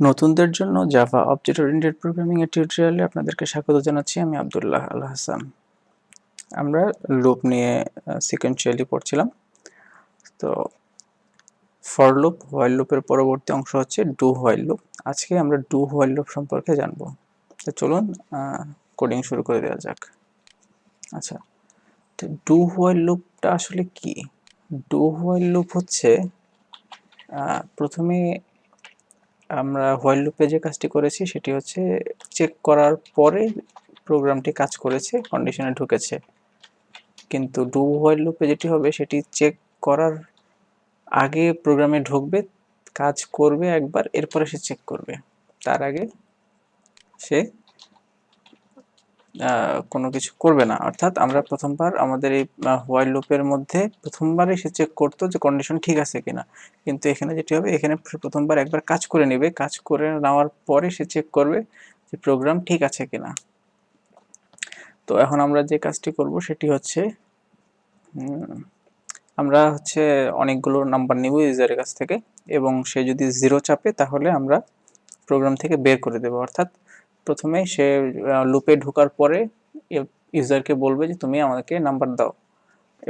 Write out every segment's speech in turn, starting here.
নতুনদের জন্য Java object oriented programming এর টিউটোরিয়ালে আপনাদেরকে স্বাগত জানাচ্ছি। আমি আব্দুল্লাহ আল হাসান আমরা লুপ নিয়ে সিকোয়েন্সিয়ালি পড়ছিলাম। তো ফর লুপ হোয়াইল লুপের পরবর্তী অংশ হচ্ছে ডু হোয়াইল লুপ আজকে আমরা ডু হোয়াইল লুপ সম্পর্কে জানব। তো চলুন কোডিং শুরু করে দেওয়া যাক। আচ্ছা তো ডু হোয়াইল লুপটা আসলে কি? ডু হোয়াইল লুপ হচ্ছে প্রথমে আমরা হোয়াইল লুপে যে কাজটি করেছি সেটি হচ্ছে চেক করার পরে প্রোগ্রামটি কাজ করেছে কন্ডিশনে ঢুকেছে। কিন্তু ডু হোয়াইল লুপে যেটি হবে সেটি চেক করার আগে প্রোগ্রামে ঢুকবে, কাজ করবে একবার, এরপরে সে চেক করবে। তার আগে সে কোনো কিছু করবে না। অর্থাৎ আমরা প্রথমবার আমাদের এই হোয়াইল লুপের মধ্যে প্রথমবারে সে চেক করতো যে কন্ডিশন ঠিক আছে কিনা। কিন্তু এখানে যেটি হবে, এখানে প্রথমবার একবার কাজ করে নেবে। কাজ করে নেওয়ার পরে সে চেক করবে যে প্রোগ্রাম ঠিক আছে কিনা। তো এখন আমরা যে কাজটি করব, সেটি হচ্ছে আমরা হচ্ছে অনেকগুলো নাম্বার নিব ইউজারের কাছ থেকে। এবং সে যদি জিরো চাপে, তাহলে আমরা প্রোগ্রাম থেকে বের করে দেব। অর্থাৎ প্রথমে সে লুপে ঢোকার পরে ইউজারকে বলবে যে, তুমি আমাকে নাম্বার দাও।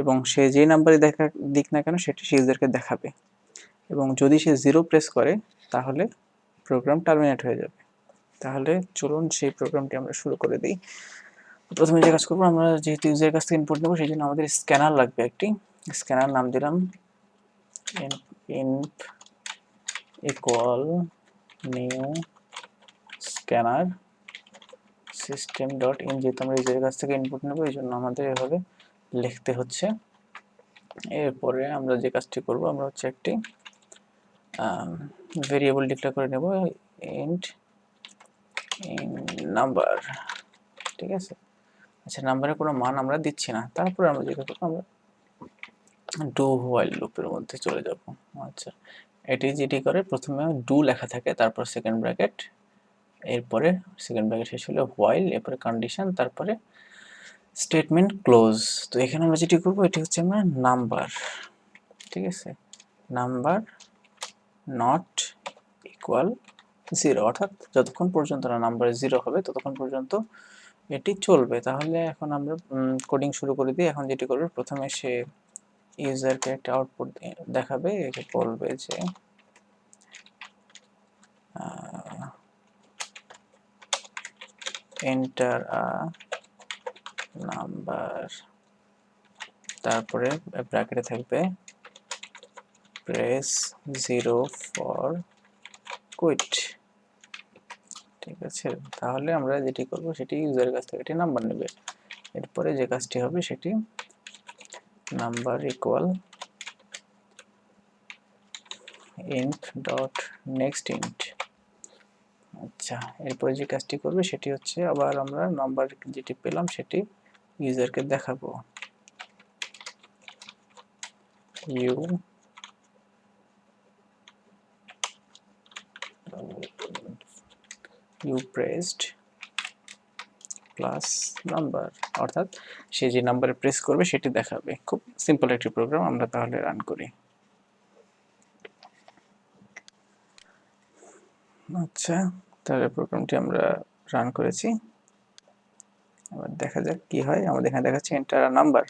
এবং সে যে নাম্বারে দেখা, দিক না কেন, সেটি সে ইউজারকে দেখাবে। এবং যদি সে জিরো প্রেস করে, তাহলে প্রোগ্রাম টার্মিনেট হয়ে যাবে। তাহলে চলুন সেই প্রোগ্রামটি আমরা শুরু করে দিই। প্রথমে যে কাজ করব, আমরা যেহেতু ইউজারের কাছ থেকে ইনপুট নেব, সেই জন্য আমাদের স্ক্যানার লাগবে একটি। স্ক্যানার নাম দিলাম equal new scanner system dot in যেহেতু আমরা ইউজারের কাছ থেকে ইনপুট নেব, এই জন্য আমাদের এভাবে লিখতে হচ্ছে। এরপরে আমরা যে কাজটি করব, আমরা হচ্ছে একটি ভেরিয়েবল ডিক্লেয়ার করে নেব ইন্ট ইন নাম্বার ঠিক আছে? আচ্ছা নাম্বারের কোনো মান আমরা দিচ্ছি না। তারপরে আমরা যেটা করব, আমরা ডু হোয়াইল লুপের মধ্যে চলে যাব। আচ্ছা এটি যেটি করে, প্রথমে ডু লেখা থাকে, তারপর সেকেন্ড ব্র্যাকেট এরপরে সেকেন্ড ব্র্যাকেট শেষ হলে হোয়াইল এরপরে কন্ডিশন তারপরে স্টেটমেন্ট ক্লোজ তো এখানে আমরা যেটি করব, এটি হচ্ছে আমরা নাম্বার ঠিক আছে? নাম্বার নট ইকুয়াল জিরো অর্থাৎ যতক্ষণ পর্যন্ত না নাম্বার জিরো হবে, ততক্ষণ পর্যন্ত এটি চলবে। তাহলে এখন আমরা কোডিং শুরু করে দিই এখন যেটি করবে, প্রথমে সে ইউজারকে একটা আউটপুট দেখাবে, একে বলবে যে এন্টার আ নাম্বার তারপরে ব্র্যাকেটে থাকবে প্রেস জিরো ফর কুইট ঠিক আছে? তাহলে আমরা যেটি করব সেটি ইউজারের কাছ থেকে একটি নাম্বার নেবে। এরপরে যে কাজটি হবে সেটি number equal int dot next int আচ্ছা এরপরে যে কাজটি করবে সেটি হচ্ছে আবার আমরা নাম্বার যেটি পেলাম সেটি ইউজারকে দেখাবো। You you pressed plus number অর্থাৎ সে যে নাম্বারে প্রেস করবে সেটি দেখাবে। খুব সিম্পল একটি প্রোগ্রাম আমরা তাহলে রান করি। আচ্ছা। তাহলে প্রোগ্রামটি আমরা রান করেছি। এবার দেখা যাক কি হয়। আমাদের এখানে দেখাচ্ছে এন্টার নাম্বার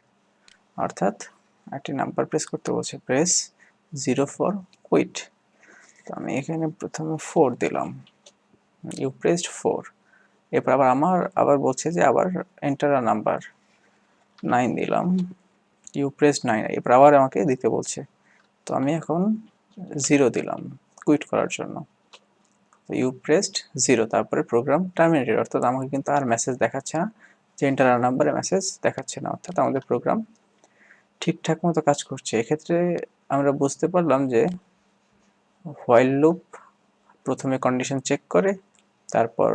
অর্থাৎ একটি নাম্বার প্রেস করতে বলছে প্রেস জিরো ফর কুইট তো আমি এখানে প্রথমে ফোর দিলাম। ইউ প্রেসড ফোর এরপর আবার আমার আবার বলছে যে আবার এন্টার আ নাম্বার নাইন দিলাম। ইউ প্রেসড নাইন এরপর আবার আমাকে দিতে বলছে। তো আমি এখন জিরো দিলাম কুইট করার জন্য। ইউ প্রেসড জিরো তারপরে প্রোগ্রাম টার্মিনেটেড অর্থাৎ আমাকে কিন্তু আর মেসেজ দেখাচ্ছে না, যে ইন্টারনাল নাম্বারে মেসেজ দেখাচ্ছে না, অর্থাৎ আমাদের প্রোগ্রাম ঠিকঠাক মতো কাজ করছে। এক্ষেত্রে আমরা বুঝতে পারলাম যে হোয়াইল লুপ প্রথমে কন্ডিশন চেক করে, তারপর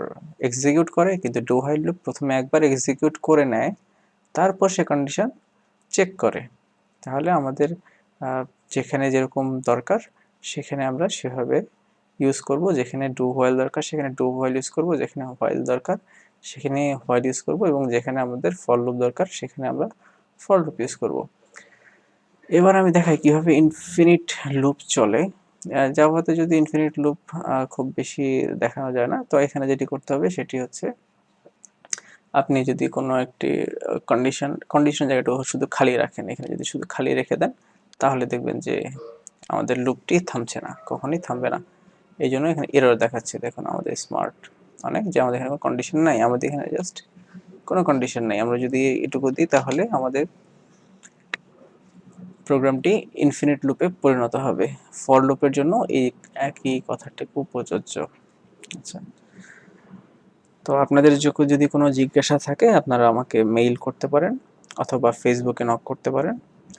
এক্সিকিউট করে, কিন্তু ডু হোয়াইল লুপ প্রথমে একবার এক্সিকিউট করে নেয়, তারপর সে কন্ডিশন চেক করে। তাহলে আমাদের যেখানে যেরকম দরকার, সেখানে আমরা সেভাবে ইউজ করব, যেখানে ডু হোয়াইল দরকার, সেখানে ডু হোয়াইল ইউজ করব, যেখানে হোয়াইল দরকার, সেখানে হোয়াইল ইউজ করব এবং যেখানে আমাদের ফর লুপ দরকার, সেখানে আমরা ফর লুপ ইউজ করব। এবার আমি দেখাই কীভাবে ইনফিনিট লুপ চলে। জাভাতে যদি ইনফিনিট লুপ খুব বেশি দেখানো যায় না, তো এখানে যেটি করতে হবে সেটি হচ্ছে, আপনি যদি কোনো একটি কন্ডিশন কন্ডিশন জায়গাটা শুধু খালি রাখেন, এখানে যদি শুধু খালি রেখে দেন, তাহলে দেখবেন যে আমাদের লুপটি থামছে না, কখনোই থামবে না। এই জন্য এখানে এরর দেখাচ্ছে, দেখুন আমাদের স্মার্ট অনেক, যে আমাদের এখানে কোনো কন্ডিশন নাই, আমাদের এখানে জাস্ট কোনো কন্ডিশন নাই। আমরা যদি এটুকু দিই, তাহলে আমাদের প্রোগ্রামটি ইনফিনিট লুপে পরিণত হবে। ফর লুপের জন্য এই একই কথাটুকু প্রযোজ্য আচ্ছা। তো আপনাদের যদি কোনো জিজ্ঞাসা থাকে, আপনারা আমাকে মেইল করতে পারেন অথবা ফেসবুকে নক করতে পারেন।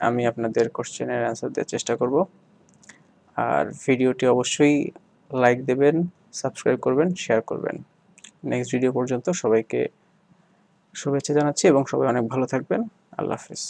আমি আপনাদের কোশ্চেনের অ্যান্সার দেওয়ার চেষ্টা করব। আর ভিডিওটি অবশ্যই লাইক দেবেন সাবস্ক্রাইব করবেন শেয়ার করবেন। নেক্সট ভিডিও পর্যন্ত সবাইকে শুভেচ্ছা জানাচ্ছি এবং সবাই অনেক ভালো থাকবেন। আল্লাহ হাফিজ।